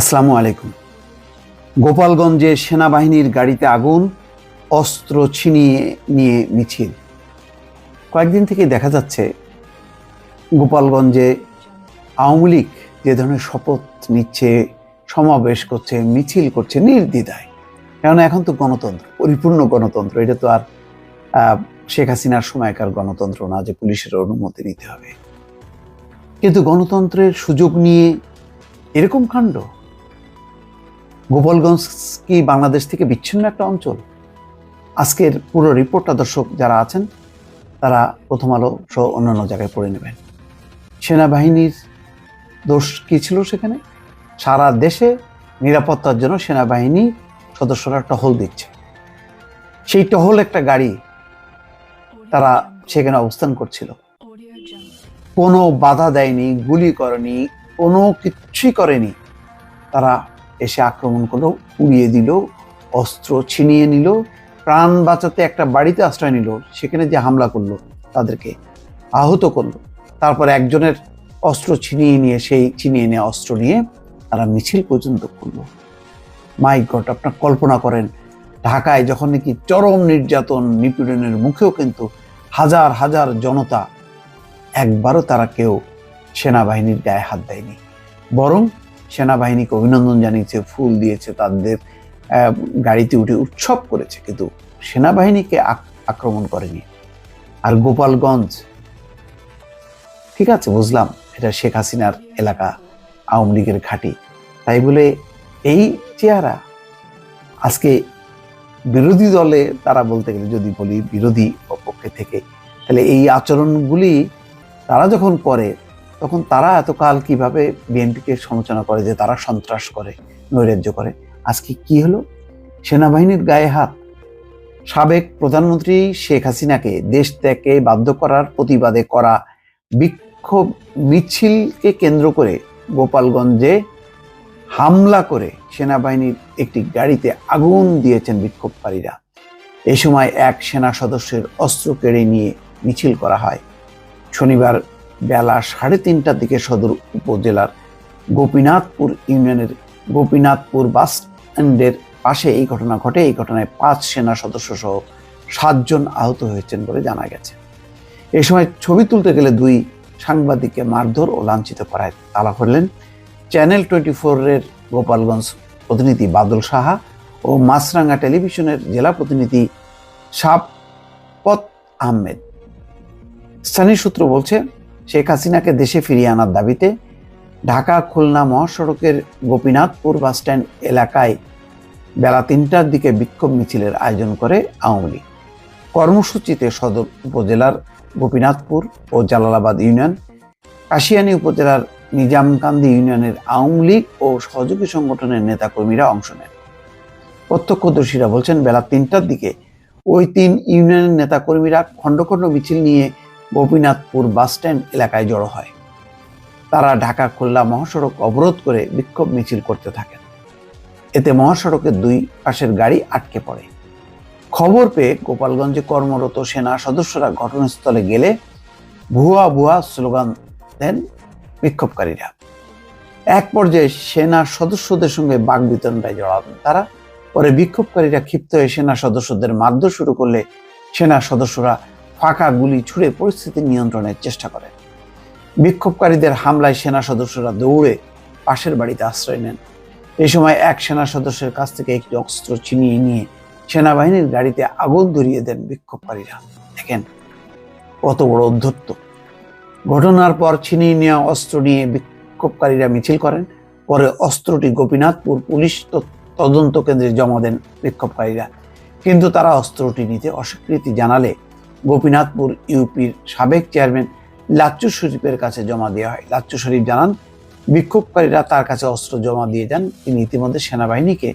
আসসালামু আলাইকুম। গোপালগঞ্জে সেনাবাহিনীর গাড়িতে আগুন, অস্ত্র ছিনিয়ে নিয়ে মিছিল। কয়েকদিন থেকে দেখা যাচ্ছে, গোপালগঞ্জে আওয়ামী লীগ যে ধরনের শপথ নিচ্ছে, সমাবেশ করছে, মিছিল করছে নির্দ্বিধায়। কেননা এখন তো গণতন্ত্র, পরিপূর্ণ গণতন্ত্র, এটা তো আর শেখ হাসিনার সময়কার গণতন্ত্র না যে পুলিশের অনুমতি নিতে হবে। কিন্তু গণতন্ত্রের সুযোগ নিয়ে এরকম কাণ্ড। গোপালগঞ্জ কি বাংলাদেশ থেকে বিচ্ছিন্ন একটা অঞ্চল? আজকের পুরো রিপোর্টটা দর্শক যারা আছেন, তারা প্রথম আলো সহ অন্যান্য জায়গায় পড়ে নেবেন। সেনাবাহিনীর দোষ কী ছিল সেখানে? সারা দেশে নিরাপত্তার জন্য সেনাবাহিনী সদস্যরা টহল দিচ্ছে। সেই টহল একটা গাড়ি তারা সেখানে অবস্থান করছিল। কোনো বাধা দেয়নি, গুলি করেনি, কোনো কিচ্ছুই করেনি। তারা এসে আক্রমণ করল উড়িয়ে দিল, অস্ত্র ছিনিয়ে নিল, প্রাণ বাঁচাতে একটা বাড়িতে আশ্রয় নিল, সেখানে যে হামলা করল তাদেরকে আহত করল। তারপর একজনের অস্ত্র ছিনিয়ে নিয়ে, সেই ছিনিয়ে নেওয়া অস্ত্র নিয়ে তারা মিছিল পর্যন্ত করল। মাই গড, আপনার কল্পনা করেন, ঢাকায় যখন নাকি চরম নির্যাতন নিপীড়নের মুখেও কিন্তু হাজার হাজার জনতা, একবারও তারা কেউ সেনাবাহিনীর গায়ে হাত দেয়নি। বরং সেনাবাহিনীকে অভিনন্দন জানিয়েছে, ফুল দিয়েছে, তাদের গাড়িতে উঠে উৎসব করেছে, কিন্তু সেনাবাহিনীকে আক- আক্রমণ করেনি। আর গোপালগঞ্জ, ঠিক আছে, বুঝলাম, এটা শেখ হাসিনার এলাকা, আওয়ামী লীগের ঘাঁটি। তাই বলে এই চেহারা, আজকে বিরোধী দলে তারা বলতে গেলে যদি বলি বিরোধী পক্ষে থেকে, তাহলে এই আচরণগুলি তারা যখন করে তখন তারা এতকাল কীভাবে বিএনপিকে সমালোচনা করে যে তারা সন্ত্রাস করে, নৈরাজ্য করে? আজকে কি হলো? সেনাবাহিনীর গায়ে হাত। সাবেক প্রধানমন্ত্রী শেখ হাসিনাকে দেশ ত্যাগে বাধ্য করার প্রতিবাদে করা বিক্ষোভ মিছিলকে কেন্দ্র করে গোপালগঞ্জে হামলা করে সেনাবাহিনীর একটি গাড়িতে আগুন দিয়েছেন বিক্ষোভকারীরা। এ সময় এক সেনা সদস্যের অস্ত্র কেড়ে নিয়ে মিছিল করা হয়। শনিবার বেলা সাড়ে তিনটার দিকে সদর উপজেলার গোপীনাথপুর ইউনিয়নের গোপীনাথপুর বাস স্ট্যান্ডের পাশে এই ঘটনা ঘটে। এই ঘটনায় পাঁচ সেনা সদস্য সহ সাতজন আহত হয়েছেন বলে জানা গেছে। এই সময় ছবি তুলতে গেলে দুই সাংবাদিককে মারধর ও লাঞ্ছিত করায় তালা করলেন চ্যানেল টোয়েন্টি ফোরের গোপালগঞ্জ প্রতিনিধি বাদল সাহা ও মাছরাঙ্গা টেলিভিশনের জেলা প্রতিনিধি সাবপত আহমেদ। স্থানীয় সূত্র বলছে শেখ হাসিনাকে দেশে ফিরিয়ে আনার দাবিতে ঢাকা, খুলনা মহাসড়কের গোপীনাথপুর বাসস্ট্যান্ড এলাকায় বেলা তিনটার দিকে বিক্ষোভ মিছিলের আয়োজন করে আওয়ামী লীগ। কর্মসূচিতে সদর উপজেলার গোপীনাথপুর ও জালালাবাদ ইউনিয়ন, কাশিয়ানী উপজেলার নিজামকান্দি ইউনিয়নের আওয়ামী লীগ ও সহযোগী সংগঠনের নেতাকর্মীরা অংশ নেন। প্রত্যক্ষদর্শীরা বলছেন, বেলা তিনটার দিকে ওই তিন ইউনিয়নের নেতাকর্মীরা খণ্ড খণ্ড মিছিল নিয়ে গোপীনাথপুর বাসস্ট্যান্ড এলাকায় জড়ো হয়। তারা ঢাকা খুলনা মহাসড়ক অবরোধ করে বিক্ষোভ মিছিল করতে থাকেন। এতে মহাসড়কের দুই পাশের গাড়ি আটকে পড়ে। খবর পেয়ে গোপালগঞ্জে কর্মরত সেনা সদস্যরা ঘটনাস্থলে গেলে ভুয়া ভুয়া স্লোগান দেন বিক্ষোভকারীরা। এক পর্যায়ে সেনা সদস্যদের সঙ্গে বাক বিতরণটায় জড়াবেন তারা। পরে বিক্ষোভকারীরা ক্ষিপ্ত হয়ে সেনা সদস্যদের মারধর শুরু করলে সেনা সদস্যরা ফাঁকা গুলি ছুড়ে পরিস্থিতি নিয়ন্ত্রণের চেষ্টা করেন বিক্ষোভকারীদের হামলায় সেনা সদস্যরা দৌড়ে পাশের বাড়িতে আশ্রয় নেন। এই সময় এক সেনা সদস্যের কাছ থেকে একটি অস্ত্র ছিনিয়ে নিয়ে সেনাবাহিনীর গাড়িতে আগুন ধরিয়ে দেন বিক্ষোভকারীরা। দেখেন, কত বড় অধ্যত্ত ঘটনার পর ছিনিয়ে নেওয়া অস্ত্র নিয়ে বিক্ষোভকারীরা মিছিল করেন। পরে অস্ত্রটি গোপীনাথপুর পুলিশ তদন্ত কেন্দ্রে জমা দেন বিক্ষোভকারীরা। কিন্তু তারা অস্ত্রটি নিতে অস্বীকৃতি জানালে গোপীনাথপুর ইউপির সাবেক চেয়ারম্যান লাচ্চু শরীফের কাছে জমা দেওয়া হয়। লাচ্চু শরীফ জানান, বিক্ষোভকারীরা তার কাছে অস্ত্র জমা দিয়ে যান তিনি ইতিমধ্যে সেনাবাহিনীকে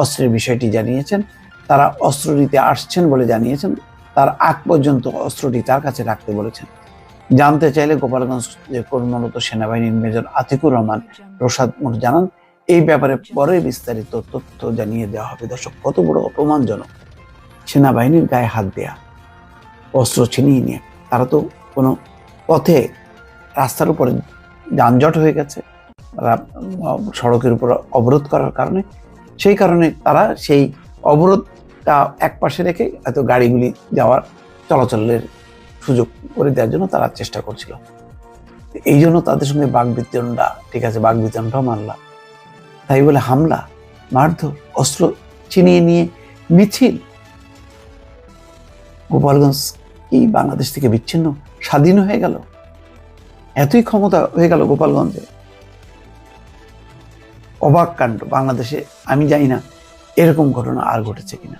অস্ত্রের বিষয়টি জানিয়েছেন। তারা অস্ত্র নিতে আসছেন বলে জানিয়েছেন। তার আগ পর্যন্ত অস্ত্রটি তার কাছে রাখতে বলেছেন। জানতে চাইলে গোপালগঞ্জ কর্মরত সেনাবাহিনীর মেজর আতিকুর রহমান প্রসাদ মোট জানান, এই ব্যাপারে পরে বিস্তারিত তথ্য জানিয়ে দেওয়া হবে। দর্শক, কত বড় অপমানজনক। সেনাবাহিনীর গায়ে হাত দেয়া। অস্ত্র ছিনিয়ে নিয়ে। তারা তো কোনো পথে রাস্তার উপরে যানজট হয়ে গেছে। সড়কের উপর অবরোধ করার কারণে। সেই কারণে তারা সেই অবরোধটা এক পাশে রেখে হয়তো গাড়িগুলি যাওয়ার চলাচলের সুযোগ করে দেওয়ার জন্য তারা চেষ্টা করছিল। এই জন্য তাদের সঙ্গে বাগবিতণ্ডা ঠিক আছে বাগবিতণ্ডাও মানলাম। তাই বলে হামলা, মারধর, অস্ত্র ছিনিয়ে নিয়ে মিছিল গোপালগঞ্জ কি বাংলাদেশ থেকে বিচ্ছিন্ন, স্বাধীন হয়ে গেল। এতই ক্ষমতা হয়ে গেল গোপালগঞ্জে। অবাক কাণ্ড, বাংলাদেশে আমি জানি না এরকম ঘটনা আর ঘটেছে কিনা।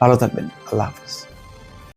ভালো থাকবেন, আল্লাহ হাফিজ।